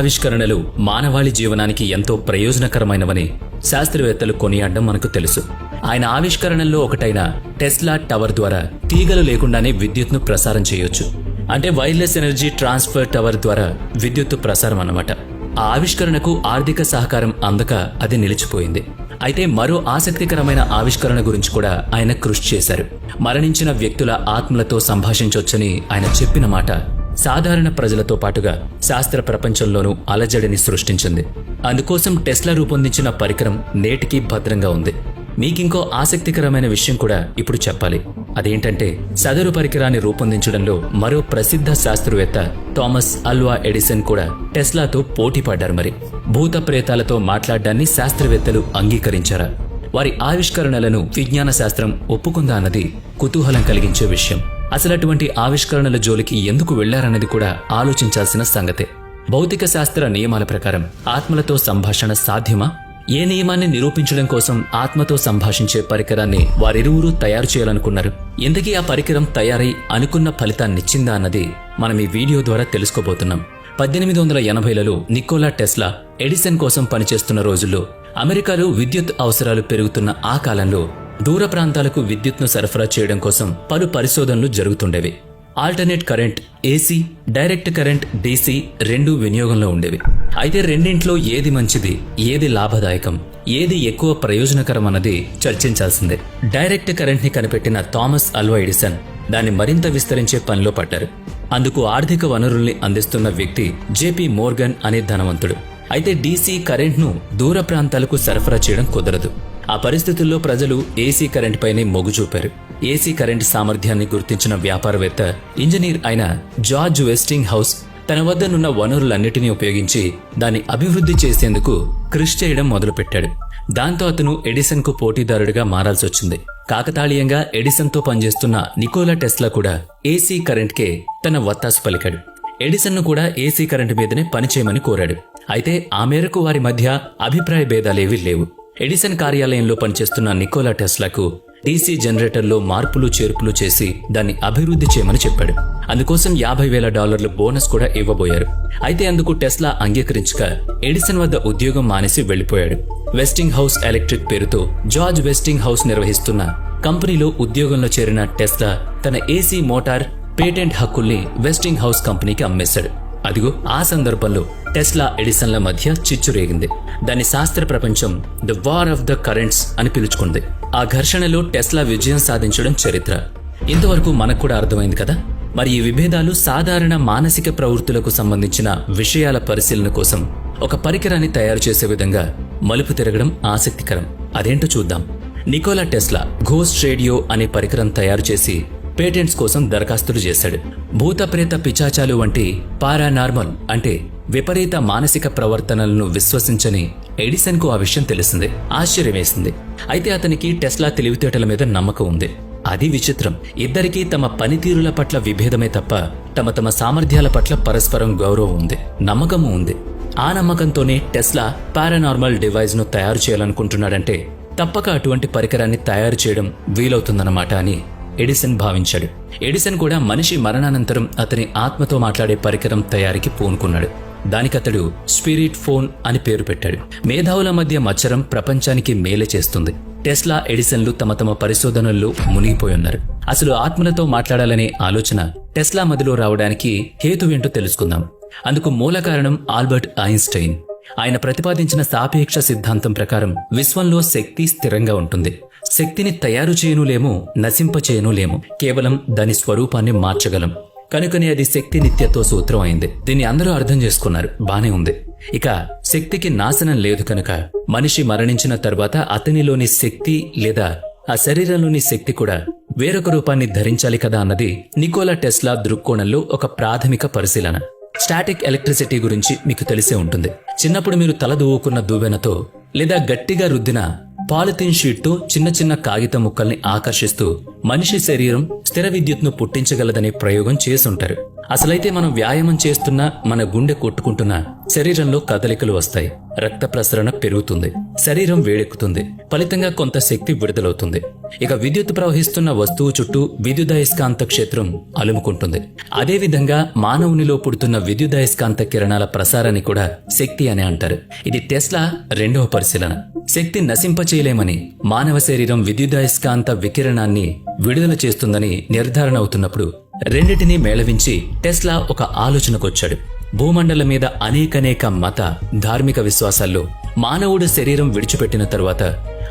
ఆవిష్కరణలు మానవాళి జీవనానికి ఎంతో ప్రయోజనకరమైనవని శాస్త్రవేత్తలు కొనియాడడం మనకు తెలుసు. ఆయన ఆవిష్కరణల్లో ఒకటైన టెస్లా టవర్ ద్వారా తీగలు లేకుండానే విద్యుత్ను ప్రసారం చేయొచ్చు. అంటే వైర్లెస్ ఎనర్జీ ట్రాన్స్ఫర్ టవర్ ద్వారా విద్యుత్తు ప్రసారం అన్నమాట. ఆ ఆవిష్కరణకు ఆర్థిక సహకారం అందక అది నిలిచిపోయింది. అయితే మరో ఆసక్తికరమైన ఆవిష్కరణ గురించి కూడా ఆయన కృషి చేశారు. మరణించిన వ్యక్తుల ఆత్మలతో సంభాషించొచ్చని ఆయన చెప్పిన మాట సాధారణ ప్రజలతో పాటుగా శాస్త్ర ప్రపంచంలోనూ అలజడిని సృష్టించింది. అందుకోసం టెస్లా రూపొందించిన పరికరం నేటికి భద్రంగా ఉంది. మీకింకో ఆసక్తికరమైన విషయం కూడా ఇప్పుడు చెప్పాలి. అదేంటంటే సదరు పరికరాన్ని రూపొందించడంలో మరో ప్రసిద్ధ శాస్త్రవేత్త థామస్ అల్వా ఎడిసన్ కూడా టెస్లాతో పోటీ పడ్డారు మరి. భూత ప్రేతాలతో మాట్లాడడాన్ని శాస్త్రవేత్తలు అంగీకరించారా? వారి ఆవిష్కరణలను విజ్ఞాన శాస్త్రం ఒప్పుకుందా అన్నది కుతూహలం కలిగించే విషయం. అసలు అటువంటి ఆవిష్కరణల జోలికి ఎందుకు వెళ్ళారన్నది కూడా ఆలోచించాల్సిన సంగతే. భౌతిక శాస్త్ర నియమాల ప్రకారం ఆత్మలతో సంభాషణ సాధ్యమా? ఏ నియమాన్ని నిరూపించడం కోసం ఆత్మతో సంభాషించే పరికరాన్ని వారిరువురు తయారు చేయాలనుకున్నారు? ఎందుకీ ఆ పరికరం తయారై అనుకున్న ఫలితాన్నిచ్చిందా అన్నది మనం ఈ వీడియో ద్వారా తెలుసుకోబోతున్నాం. పద్దెనిమిది వందల ఎనభైలలో నికోలా టెస్లా ఎడిసన్ కోసం పనిచేస్తున్న రోజుల్లో అమెరికాలో విద్యుత్ అవసరాలు పెరుగుతున్న ఆ కాలంలో దూర ప్రాంతాలకు విద్యుత్ను సరఫరా చేయడం కోసం పలు పరిశోధనలు జరుగుతుండేవి. Alternate current AC direct current DC రెండు వినియోగంలో ఉండేవి. అయితే రెండింట్లో ఏది మంచిది ఏది లాభదాయకం ఏది ఎక్కువ ప్రయోజనకరం అన్నది చర్చించాల్సిందే. డైరెక్ట్ కరెంట్ని కనిపెట్టిన థామస్ అల్వా ఎడిసన్ దాన్ని మరింత విస్తరించే పనిలో పడ్డారు. అందుకు ఆర్థిక వనరుల్ని అందిస్తున్న వ్యక్తి జేపీ మోర్గన్ అనే ధనవంతుడు. అయితే డీసీ కరెంట్ను దూర ప్రాంతాలకు సరఫరా చేయడం కుదరదు. ఆ పరిస్థితుల్లో ప్రజలు ఏసీ కరెంట్పైనే మొగ్గు చూపారు. ఏసీ కరెంట్ సామర్థ్యాన్ని గుర్తించిన వ్యాపారవేత్త ఇంజనీర్ అయిన జార్జ్ వెస్టింగ్ హౌస్ తన వద్దనున్న వనరులన్నిటినీ ఉపయోగించి దాన్ని అభివృద్ధి చేసేందుకు కృషి చేయడం మొదలుపెట్టాడు. దాంతో అతను ఎడిసన్కు పోటీదారుడిగా మారాల్సి వచ్చింది. కాకతాళీయంగా ఎడిసన్తో పనిచేస్తున్న నికోలా టెస్లా కూడా ఏసీ కరెంట్కే తన వత్తాసు పలికాడు. ఎడిసన్ను కూడా ఏసీ కరెంట్ మీదనే పనిచేయమని కోరాడు. అయితే ఆ మేరకు వారి మధ్య అభిప్రాయ భేదాలేవీ లేవు. ఎడిసన్ కార్యాలయంలో పనిచేస్తున్న నికోలా టెస్లాకు డీసీ జనరేటర్లో మార్పులు చేర్పులు చేసి దాన్ని అభివృద్ధి చేయమని చెప్పాడు. అందుకోసం యాభై వేల డాలర్ల బోనస్ కూడా ఇవ్వబోయారు. అయితే అందుకు టెస్లా అంగీకరించక ఎడిసన్ వద్ద ఉద్యోగం మానేసి వెళ్ళిపోయాడు వెస్టింగ్ హౌస్ ఎలక్ట్రిక్ పేరుతో జార్జ్ వెస్టింగ్ హౌస్ నిర్వహిస్తున్న కంపెనీలో ఉద్యోగంలో చేరిన టెస్లా తన ఏసీ మోటార్ పేటెంట్ హక్కుల్ని వెస్టింగ్ హౌస్ కంపెనీకి అమ్మేశాడు. అదిగో ఆ సందర్భంలో టెస్లా ఎడిసన్ల మధ్య చిచ్చు రేగింది. దాని శాస్త్ర ప్రపంచం the war of the currents అని పిలుచుకుంది. ఆ ఘర్షణలో టెస్లా విజయం సాధించడం చరిత్ర. ఇంతవరకు మనకు కూడా అర్థమైంది కదా? మరి ఈ విభేదాలు సాధారణ మానసిక ప్రవృత్తులకు సంబంధించిన విషయాల పరిశీలన కోసం ఒక పరికరాన్ని తయారు చేసే విధంగా మలుపు తిరగడం ఆసక్తికరం. అదేంటో చూద్దాం. నికోలా టెస్లా ఘోస్ట్ రేడియో అనే పరికరం తయారు చేసి పేటెంట్స్ కోసం దరఖాస్తులు చేశాడు. భూతప్రేత పిచాచాలు వంటి పారానార్మల్ అంటే విపరీత మానసిక ప్రవర్తనలను విశ్వసించని ఎడిసన్కు ఆ విషయం తెలిసింది. ఆశ్చర్యమేసింది అయితే అతనికి టెస్లా తెలివితేటల మీద నమ్మకం ఉంది. అది విచిత్రం. ఇద్దరికీ తమ పనితీరుల పట్ల విభేదమే తప్ప తమ తమ సామర్థ్యాల పట్ల పరస్పరం గౌరవం ఉంది. నమ్మకము ఉంది. ఆ నమ్మకంతోనే టెస్లా పారానార్మల్ డివైస్ను తయారు చేయాలనుకుంటున్నాడంటే తప్పక అటువంటి పరికరాన్ని తయారు చేయడం వీలవుతుందన్నమాట అని ఎడిసన్ భావించాడు. ఎడిసన్ కూడా మనిషి మరణానంతరం అతని ఆత్మతో మాట్లాడే పరికరం తయారీకి పూనుకున్నాడు. దానికతడు స్పిరిట్ ఫోన్ అని పేరు పెట్టాడు. మేధావుల మధ్య మచ్చరం ప్రపంచానికి మేలే చేస్తుంది. టెస్లా ఎడిసన్లు తమ తమ పరిశోధనల్లో మునిగిపోయి ఉన్నారు అసలు ఆత్మలతో మాట్లాడాలనే ఆలోచన టెస్లా మదిలో రావడానికి హేతువేంటో తెలుసుకుందాం. అందుకు మూల కారణం ఆల్బర్ట్ ఐన్స్టైన్. ఆయన ప్రతిపాదించిన సాపేక్ష సిద్ధాంతం ప్రకారం విశ్వంలో శక్తి స్థిరంగా ఉంటుంది. శక్తిని తయారు చేయనులేము నశింపచేయనులేము కేవలం దాని స్వరూపాన్ని మార్చగలం. కనుకనే అది శక్తి నిత్యత్వ సూత్రం అయింది. దీన్ని అందరూ అర్థం చేసుకున్నారు. బానే ఉంది. ఇక శక్తికి నాశనం లేదు కనుక మనిషి మరణించిన తర్వాత అతనిలోని శక్తి లేదా ఆ శరీరంలోని శక్తి కూడా వేరొక రూపాన్ని ధరించాలి కదా అన్నది నికోలా టెస్లా దృక్కోణంలో ఒక ప్రాథమిక పరిశీలన. స్టాటిక్ ఎలక్ట్రిసిటీ గురించి మీకు తెలిసే ఉంటుంది. చిన్నప్పుడు మీరు తల దువ్వుకున్న దువ్వెనతో లేదా గట్టిగా రుద్దిన పాలిథిన్ షీట్తో చిన్న చిన్న కాగిత ముక్కల్ని ఆకర్షిస్తూ మనిషి శరీరం స్థిర విద్యుత్ను పుట్టించగలదనే ప్రయోగం చేసుంటారు అసలైతే మనం వ్యాయామం చేస్తున్నా మన గుండె కొట్టుకుంటున్నా శరీరంలో కదలికలు వస్తాయి. రక్త ప్రసరణ పెరుగుతుంది. శరీరం వేడెక్కుతుంది. ఫలితంగా కొంత శక్తి విడుదలవుతుంది. ఇక విద్యుత్ ప్రవహిస్తున్న వస్తువు చుట్టూ విద్యుదయస్కాంత క్షేత్రం అలుముకుంటుంది. అదేవిధంగా మానవునిలో పుడుతున్న విద్యుదయస్కాంత కిరణాల ప్రసారాన్ని కూడా శక్తి అని అంటారు. ఇది టెస్లా రెండవ పరిశీలన. శక్తి నశింపచేయలేమని మానవ శరీరం విద్యుదయస్కాంత వికిరణాన్ని విడుదల చేస్తుందని నిర్ధారణ అవుతున్నప్పుడు రెండిటినీ మేళవించి టెస్లా ఒక ఆలోచనకొచ్చాడు. భూమండలం మీద అనేకనేక మత ధార్మిక విశ్వాసాల్లో మానవుడు శరీరం విడిచిపెట్టిన తర్వాత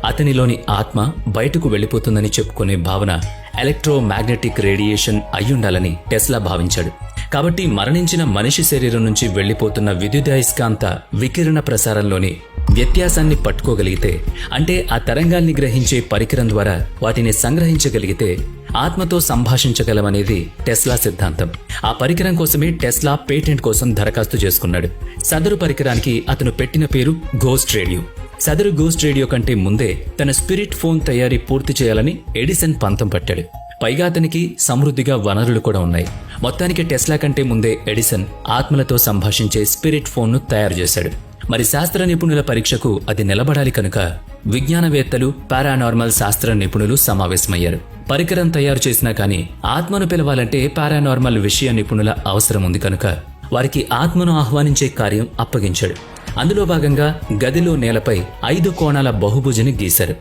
అతనిలోని ఆత్మ బయటకు వెళ్ళిపోతుందని చెప్పుకునే భావన ఎలక్ట్రోమాగ్నెటిక్ రేడియేషన్ అయ్యుండాలని టెస్లా భావించాడు. కాబట్టి మరణించిన మనిషి శరీరం నుంచి వెళ్ళిపోతున్న విద్యుదయస్కాంత వికిరణ ప్రసారంలోని వ్యత్యాసాన్ని పట్టుకోగలిగితే అంటే ఆ తరంగాల్ని గ్రహించే పరికరం ద్వారా వాటిని సంగ్రహించగలిగితే ఆత్మతో సంభాషించగలమనేది టెస్లా సిద్ధాంతం. ఆ పరికరం కోసమే టెస్లా పేటెంట్ కోసం దరఖాస్తు చేసుకున్నాడు. సదరు పరికరానికి అతను పెట్టిన పేరు గోస్ట్ రేడియో. సదరు గోస్ట్ రేడియో కంటే ముందే తన స్పిరిట్ ఫోన్ తయారీ పూర్తి చేయాలని ఎడిసన్ పంతం పట్టాడు. పైగా అతనికి సమృద్ధిగా వనరులు కూడా ఉన్నాయి. మొత్తానికి టెస్లా కంటే ముందే ఎడిసన్ ఆత్మలతో సంభాషించే స్పిరిట్ ఫోన్ను తయారు చేశాడు. మరి శాస్త్ర నిపుణుల పరీక్షకు అది నిలబడాలి కనుక విజ్ఞానవేత్తలు పారానార్మల్ శాస్త్ర నిపుణులు సమావేశమయ్యారు. పరికరం తయారు చేసినా కానీ ఆత్మను పిలవాలంటే పారానార్మల్ విషయ నిపుణుల అవసరం ఉంది కనుక వారికి ఆత్మను ఆహ్వానించే కార్యం అప్పగించాడు. అందులో భాగంగా గదిలో నేలపై ఐదు కోణాల బహుభుజని గీశారు.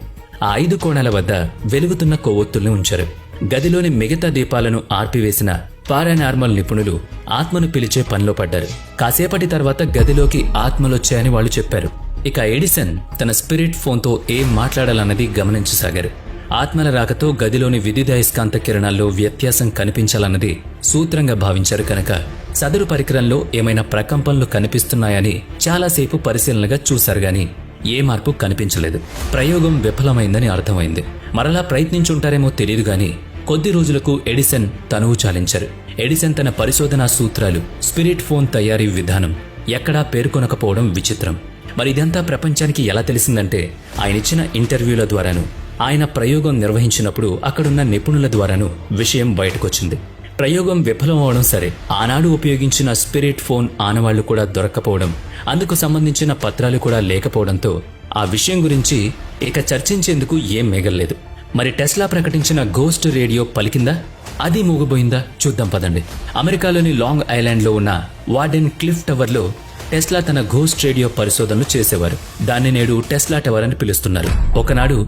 ఆ ఐదు కోణాల వద్ద వెలుగుతున్న కొవ్వొత్తుల్ని ఉంచారు. గదిలోని మిగతా దీపాలను ఆర్పివేసిన పారానార్మల్ నిపుణులు ఆత్మను పిలిచే పనిలో పడ్డారు. కాసేపటి తర్వాత గదిలోకి ఆత్మలొచ్చాయని వాళ్ళు చెప్పారు. ఇక ఎడిసన్ తన స్పిరిట్ ఫోన్తో ఏం మాట్లాడాలన్నది గమనించసాగారు. ఆత్మల రాకతో గదిలోని విద్యుదయస్కాంత కిరణాల్లో వ్యత్యాసం కనిపించాలన్నది సూత్రంగా భావించారు కనుక. సదరు పరికరంలో ఏమైనా ప్రకంపనలు కనిపిస్తున్నాయని చాలాసేపు పరిశీలనగా చూశారు గాని ఏ మార్పు కనిపించలేదు. ప్రయోగం విఫలమైందని అర్థమైంది. మరలా ప్రయత్నించుంటారేమో తెలియదు గాని కొద్ది రోజులకు ఎడిసన్ తనువు చాలించారు. ఎడిసన్ తన పరిశోధనా సూత్రాలు స్పిరిట్ ఫోన్ తయారీ విధానం ఎక్కడా పేర్కొనకపోవడం విచిత్రం. మరి ఇదంతా ప్రపంచానికి ఎలా తెలిసిందంటే ఆయన ఇచ్చిన ఇంటర్వ్యూల ద్వారాను ఆయన ప్రయోగం నిర్వహించినప్పుడు అక్కడున్న నిపుణుల ద్వారాను విషయం బయటకొచ్చింది. ప్రయోగం విఫలం అవడం సరే ఆనాడు ఉపయోగించిన స్పిరిట్ ఫోన్ ఆనవాళ్ళు కూడా దొరక్కపోవడం అందుకు సంబంధించిన పత్రాలు కూడా లేకపోవడంతో ఆ విషయం గురించి ఇక చర్చించేందుకు ఏం మిగల్లేదు మరి టెస్లా ప్రకటించిన గోస్ట్ రేడియో పలికిందా? అది మూగబోయిందా? చూద్దాం పదండి. అమెరికాలోని లాంగ్ ఐలాండ్లో ఉన్న వార్డెన్ క్లిఫ్ టవర్లో టెస్లా తన గోస్ట్ రేడియో పరిశోధనలు చేసేవారు. దాన్ని నేడు టెస్లా టవర్ అని పిలుస్తున్నారు. ఒకనాడు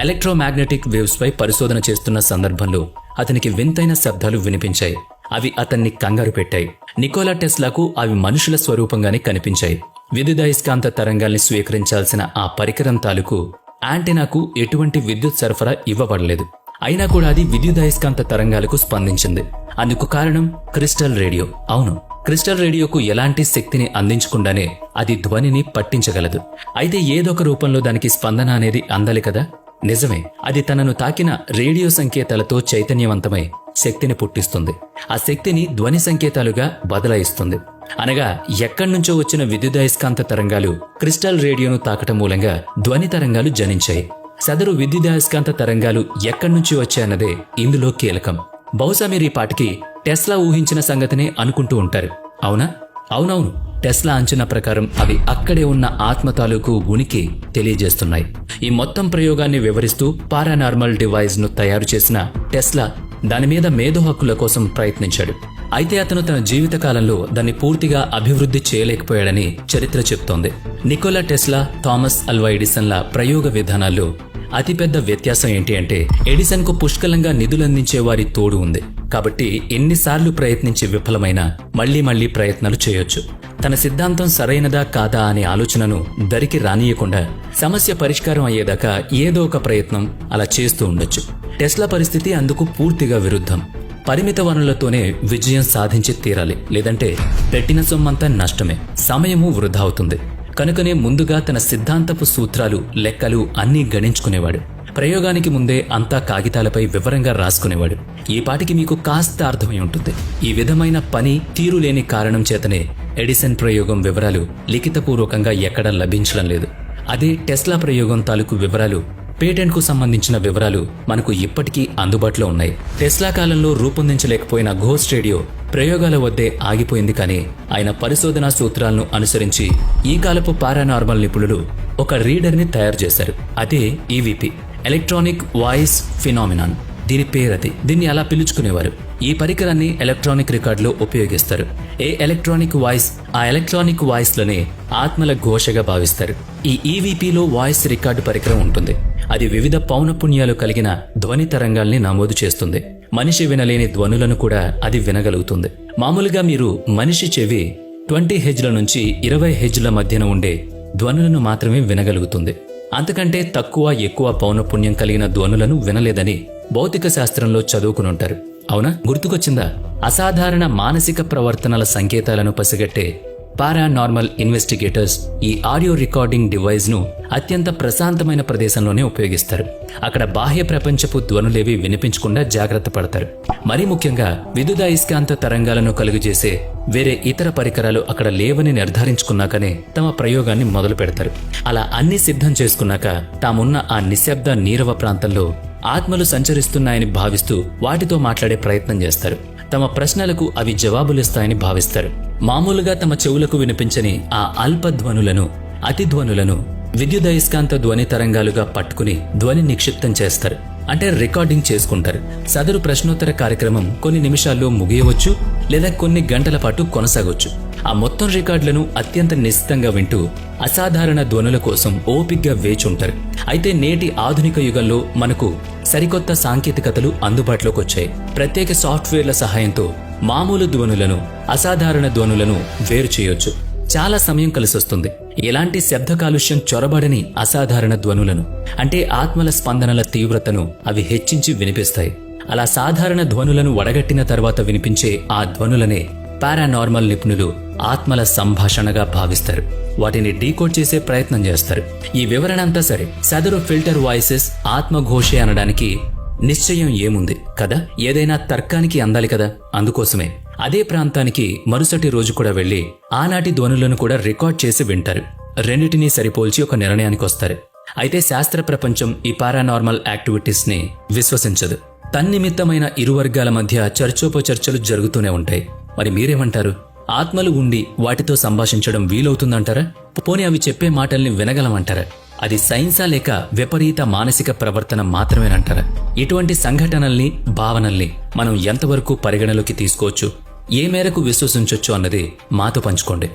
ఎలక్ట్రోమాగ్నెటిక్ వేవ్స్ పై పరిశోధన చేస్తున్న సందర్భంలో అతనికి వింతైన శబ్దాలు వినిపించాయి. అవి అతన్ని కంగారు పెట్టాయి. నికోలా టెస్లాకు అవి మనుషుల స్వరూపంగానే కనిపించాయి. విద్యుదయస్కాంత తరంగాల్ని స్వీకరించాల్సిన ఆ పరికరం తాలూకు యాంటెనాకు ఎటువంటి విద్యుత్ సరఫరా ఇవ్వబడలేదు. అయినా కూడా అది విద్యుదయస్కాంత తరంగాలకు స్పందించింది. అందుకు కారణం క్రిస్టల్ రేడియో. అవును క్రిస్టల్ రేడియోకు ఎలాంటి శక్తిని అందించకుండానే అది ధ్వనిని పట్టించగలదు. అయితే ఏదొక రూపంలో దానికి స్పందన అనేది అందాలి కదా? నిజమే అది తనను తాకిన రేడియో సంకేతాలతో చైతన్యవంతమై శక్తిని పుట్టిస్తుంది. ఆ శక్తిని ధ్వని సంకేతాలుగా బదలాయిస్తుంది. అనగా ఎక్కడి నుంచో వచ్చిన విద్యుదయస్కాంత తరంగాలు క్రిస్టల్ రేడియోను తాకటం మూలంగా ధ్వని తరంగాలు జనించాయి. సదరు విద్యుదయస్కాంత తరంగాలు ఎక్కడి నుంచి వచ్చాయన్నదే ఇందులో కీలకం. బహుశా మీరు ఈ పాటికి టెస్లా ఊహించిన సంగతినే అనుకుంటూ ఉంటారు. అవునా? అవునవును. టెస్లా అంచనా ప్రకారం అవి అక్కడే ఉన్న ఆత్మ తాలూకు ఉనికి తెలియజేస్తున్నాయి. ఈ మొత్తం ప్రయోగాన్ని వివరిస్తూ పారానార్మల్ డివైస్ను తయారు చేసిన టెస్లా దాని మీద మేధో హక్కుల కోసం ప్రయత్నించాడు. అయితే అతను తన జీవితకాలంలో దాన్ని పూర్తిగా అభివృద్ధి చేయలేకపోయాడని చరిత్ర చెప్తోంది. నికోలా టెస్లా థామస్ అల్వా ఎడిసన్ల ప్రయోగ విధానాల్లో అతిపెద్ద వ్యత్యాసం ఏంటి అంటే ఎడిసన్కు పుష్కలంగా నిధులందించే వారి తోడు ఉంది. కాబట్టి ఎన్నిసార్లు ప్రయత్నించి విఫలమైనా మళ్ళీ మళ్ళీ ప్రయత్నాలు చేయొచ్చు. తన సిద్ధాంతం సరైనదా కాదా అనే ఆలోచనను దరికి రానియకుండా సమస్య పరిష్కారం అయ్యేదాకా ఏదో ఒక ప్రయత్నం అలా చేస్తూ ఉండొచ్చు. టెస్లా పరిస్థితి అందుకు పూర్తిగా విరుద్ధం. పరిమిత వనరులతోనే విజయం సాధించి తీరాలి. లేదంటే పెట్టిన సొమ్మంతా నష్టమే. సమయము వృధా అవుతుంది. కనుకనే ముందుగా తన సిద్ధాంతపు సూత్రాలు లెక్కలు అన్నీ గణించుకునేవాడు. ప్రయోగానికి ముందే అంతా కాగితాలపై వివరంగా రాసుకునేవాడు. ఈ పాటికి మీకు కాస్త అర్థమై ఉంటుంది. ఈ విధమైన పని తీరులేని కారణం చేతనే ఎడిసన్ ప్రయోగం వివరాలు లిఖితపూర్వకంగా ఎక్కడా లభించడం లేదు. అదే టెస్లా ప్రయోగం తాలూకు వివరాలు పేటెంట్కు సంబంధించిన వివరాలు మనకు ఇప్పటికీ అందుబాటులో ఉన్నాయి. టెస్లా కాలంలో రూపొందించలేకపోయిన ఘోస్ రేడియో ప్రయోగాల వద్దే ఆగిపోయింది కానీ ఆయన పరిశోధనా సూత్రాలను అనుసరించి ఈ కాలపు పారానార్మల్ నిపుణులు ఒక రీడర్ని తయారు చేశారు. అదే ఈవీపీ ఎలక్ట్రానిక్ వాయిస్ ఫినామినాన్ దీని పేరది. దీన్ని అలా పిలుచుకునేవారు. ఈ పరికరాన్ని ఎలక్ట్రానిక్ రికార్డులో ఉపయోగిస్తారు. ఏ ఎలక్ట్రానిక్ వాయిస్ ఆ ఎలక్ట్రానిక్ వాయిస్లోనే ఆత్మల ఘోషగా భావిస్తారు. ఈ ఈవీపీలో వాయిస్ రికార్డు పరికరం ఉంటుంది. అది వివిధ పౌనపుణ్యాలు కలిగిన ధ్వని తరంగాల్ని నమోదు చేస్తుంది. మనిషి వినలేని ధ్వనులను కూడా అది వినగలుగుతుంది. మామూలుగా మీరు మనిషి చెవి ట్వంటీ హెజ్ల నుంచి ఇరవై హెజ్ల మధ్యన ఉండే ధ్వనులను మాత్రమే వినగలుగుతుంది. అంతకంటే తక్కువ ఎక్కువ పౌనపుణ్యం కలిగిన ధ్వనులను వినలేదని భౌతిక శాస్త్రంలో చదువుకునుంటారు. అవునా? గుర్తుకొచ్చిందా? అసాధారణ మానసిక ప్రవర్తనల సంకేతాలను పసిగట్టే పారానార్మల్ ఇన్వెస్టిగేటర్స్ ఈ ఆడియో రికార్డింగ్ డివైస్ను అత్యంత ప్రశాంతమైన ప్రదేశంలోనే ఉపయోగిస్తారు. అక్కడ బాహ్య ప్రపంచపు ధ్వనులేవి వినిపించకుండా జాగ్రత్త పడతారు. మరీ ముఖ్యంగా విద్యుదయస్కాంత తరంగాలను కలుగజేసే వేరే ఇతర పరికరాలు అక్కడ లేవని నిర్ధారించుకున్నాకనే తమ ప్రయోగాన్ని మొదలు పెడతారు అలా అన్ని సిద్ధం చేసుకున్నాక తామున్న ఆ నిశ్శబ్ద నీరవ ప్రాంతంలో ఆత్మలు సంచరిస్తున్నాయని భావిస్తూ వాటితో మాట్లాడే ప్రయత్నం చేస్తారు. తమ ప్రశ్నలకు అవి జవాబులిస్తాయని భావిస్తారు. మామూలుగా తమ చెవులకు వినిపించని ఆ అల్ప ధ్వనులను అతి ధ్వనులను విద్యుదయస్కాంత ధ్వని తరంగాలుగా పట్టుకుని ధ్వని నిక్షిప్తం చేస్తారు. అంటే రికార్డింగ్ చేసుకుంటారు. సదరు ప్రశ్నోత్తర కార్యక్రమం కొన్ని నిమిషాల్లో ముగియవచ్చు లేదా కొన్ని గంటల పాటు కొనసాగొచ్చు. ఆ మొత్తం రికార్డులను అత్యంత నిశ్చితంగా వింటూ అసాధారణ ధ్వనుల కోసం ఓపిగ్గా వేచుంటారు అయితే నేటి ఆధునిక యుగంలో మనకు సరికొత్త సాంకేతికతలు అందుబాటులోకి వచ్చాయి. ప్రత్యేక సాఫ్ట్వేర్ల సహాయంతో మామూలు ధ్వనులను అసాధారణ ధ్వనులను వేరు చేయొచ్చు. చాలా సమయం కలిసొస్తుంది ఎలాంటి శబ్ద కాలుష్యం చొరబడని అసాధారణ ధ్వనులను అంటే ఆత్మల స్పందనల తీవ్రతను అవి హెచ్చించి వినిపిస్తాయి. అలా సాధారణ ధ్వనులను వడగట్టిన తర్వాత వినిపించే ఆ ధ్వనులనే పారానార్మల్ నిపుణులు ఆత్మల సంభాషణగా భావిస్తారు. వాటిని డీకోడ్ చేసే ప్రయత్నం చేస్తారు. ఈ వివరణ అంతా సరే. సదరు ఫిల్టర్ వాయిసెస్ ఆత్మఘోషే అనడానికి నిశ్చయం ఏముంది? కదా? ఏదైనా తర్కానికి అందాలి కదా? అందుకోసమే. అదే ప్రాంతానికి మరుసటి రోజు కూడా వెళ్ళి ఆనాటి ధ్వనులను కూడా రికార్డ్ చేసి వింటారు. రెండిటినీ సరిపోల్చి ఒక నిర్ణయానికి వస్తారు అయితే శాస్త్ర ప్రపంచం ఈ పారానార్మల్ యాక్టివిటీస్ని విశ్వసించదు. తన్నిమిత్తమైన ఇరు వర్గాల మధ్య చర్చోపచర్చలు జరుగుతూనే ఉంటాయి. మరి మీరేమంటారు? ఆత్మలు ఉండి వాటితో సంభాషించడం వీలవుతుందంటారా? పోనీ అవి చెప్పే మాటల్ని వినగలమంటారా? అది సైన్సా లేక విపరీత మానసిక ప్రవర్తన మాత్రమేనంటారా? ఇటువంటి సంఘటనల్ని భావనల్ని మనం ఎంతవరకు పరిగణలోకి తీసుకోవచ్చు? ఏ మేరకు విశ్వసించొచ్చు అన్నది మాతో పంచుకోండి.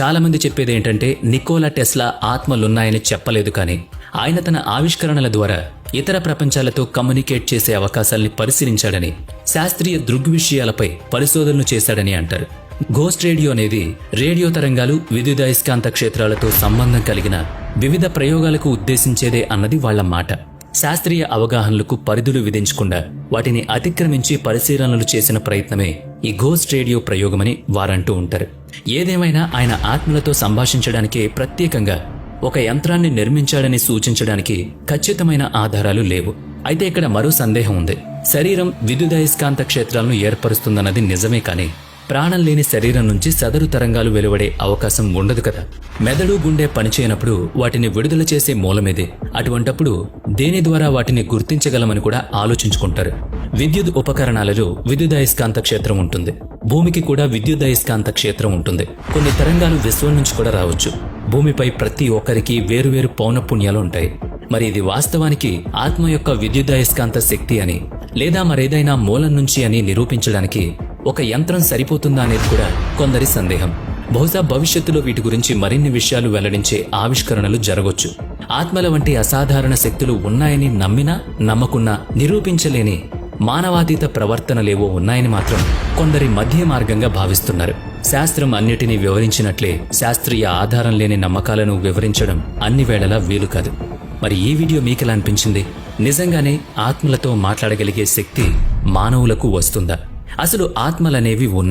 చాలామంది చెప్పేది ఏంటంటే నికోలా టెస్లా ఆత్మలున్నాయని చెప్పలేదు కానీ ఆయన తన ఆవిష్కరణల ద్వారా ఇతర ప్రపంచాలతో కమ్యూనికేట్ చేసే అవకాశాల్ని పరిశీలించాడని శాస్త్రీయ దృగ్విషయాలపై పరిశోధనలు చేశాడని అంటారు. గోస్ట్ రేడియో అనేది రేడియో తరంగాలు విద్యుదయస్కాంత క్షేత్రాలతో సంబంధం కలిగిన వివిధ ప్రయోగాలకు ఉద్దేశించేదే అన్నది వాళ్ళ మాట. శాస్త్రీయ అవగాహనలకు పరిధులు విధించకుండా వాటిని అతిక్రమించి పరిశీలనలు చేసిన ప్రయత్నమే ఈ గోస్ట్ రేడియో ప్రయోగమని వారంటూ ఉంటారు. ఏదేమైనా ఆయన ఆత్మలతో సంభాషించడానికే ప్రత్యేకంగా ఒక యంత్రాన్ని నిర్మించాడని సూచించడానికి ఖచ్చితమైన ఆధారాలు లేవు. అయితే ఇక్కడ మరో సందేహం ఉంది. శరీరం విద్యుదయస్కాంత క్షేత్రాలను ఏర్పరుస్తుందన్నది నిజమే కానీ ప్రాణం లేని శరీరం నుంచి సదరు తరంగాలు వెలువడే అవకాశం ఉండదు కదా. మెదడు గుండె పనిచేయనప్పుడు వాటిని విడుదల చేసే మూలమేదే. అటువంటప్పుడు దేని ద్వారా వాటిని గుర్తించగలమని కూడా ఆలోచించుకుంటారు. విద్యుత్ ఉపకరణాలలో విద్యుదయస్కాంత క్షేత్రం ఉంటుంది. భూమికి కూడా విద్యుదయస్కాంత క్షేత్రం ఉంటుంది. కొన్ని తరంగాలు విశ్వం నుంచి కూడా రావచ్చు. భూమిపై ప్రతి ఒక్కరికి వేరువేరు పౌనఃపుణ్యాలు ఉంటాయి. మరి ఇది వాస్తవానికి ఆత్మ యొక్క విద్యుదయస్కాంత శక్తి అని లేదా మరేదైనా మూలం నుంచి అని నిరూపించడానికి ఒక యంత్రం సరిపోతుందా అనేది కూడా కొందరి సందేహం. బహుశా భవిష్యత్తులో వీటి గురించి మరిన్ని విషయాలు వెల్లడించే ఆవిష్కరణలు జరగొచ్చు. ఆత్మల వంటి అసాధారణ శక్తులు ఉన్నాయని నమ్మినా నమ్మకున్నా నిరూపించలేని మానవాతీత ప్రవర్తనలేవో ఉన్నాయని మాత్రం కొందరి మధ్య మార్గంగా భావిస్తున్నారు. శాస్త్రం అన్నిటినీ వివరించినట్లే శాస్త్రీయ ఆధారం లేని నమ్మకాలను వివరించడం అన్ని వేళలా వీలు కాదు. మరి ఈ వీడియో మీకెలా అనిపించింది? నిజంగానే ఆత్మలతో మాట్లాడగలిగే శక్తి మానవులకు వస్తుందా? అసలు ఆత్మలనేవి ఉన్నాయి.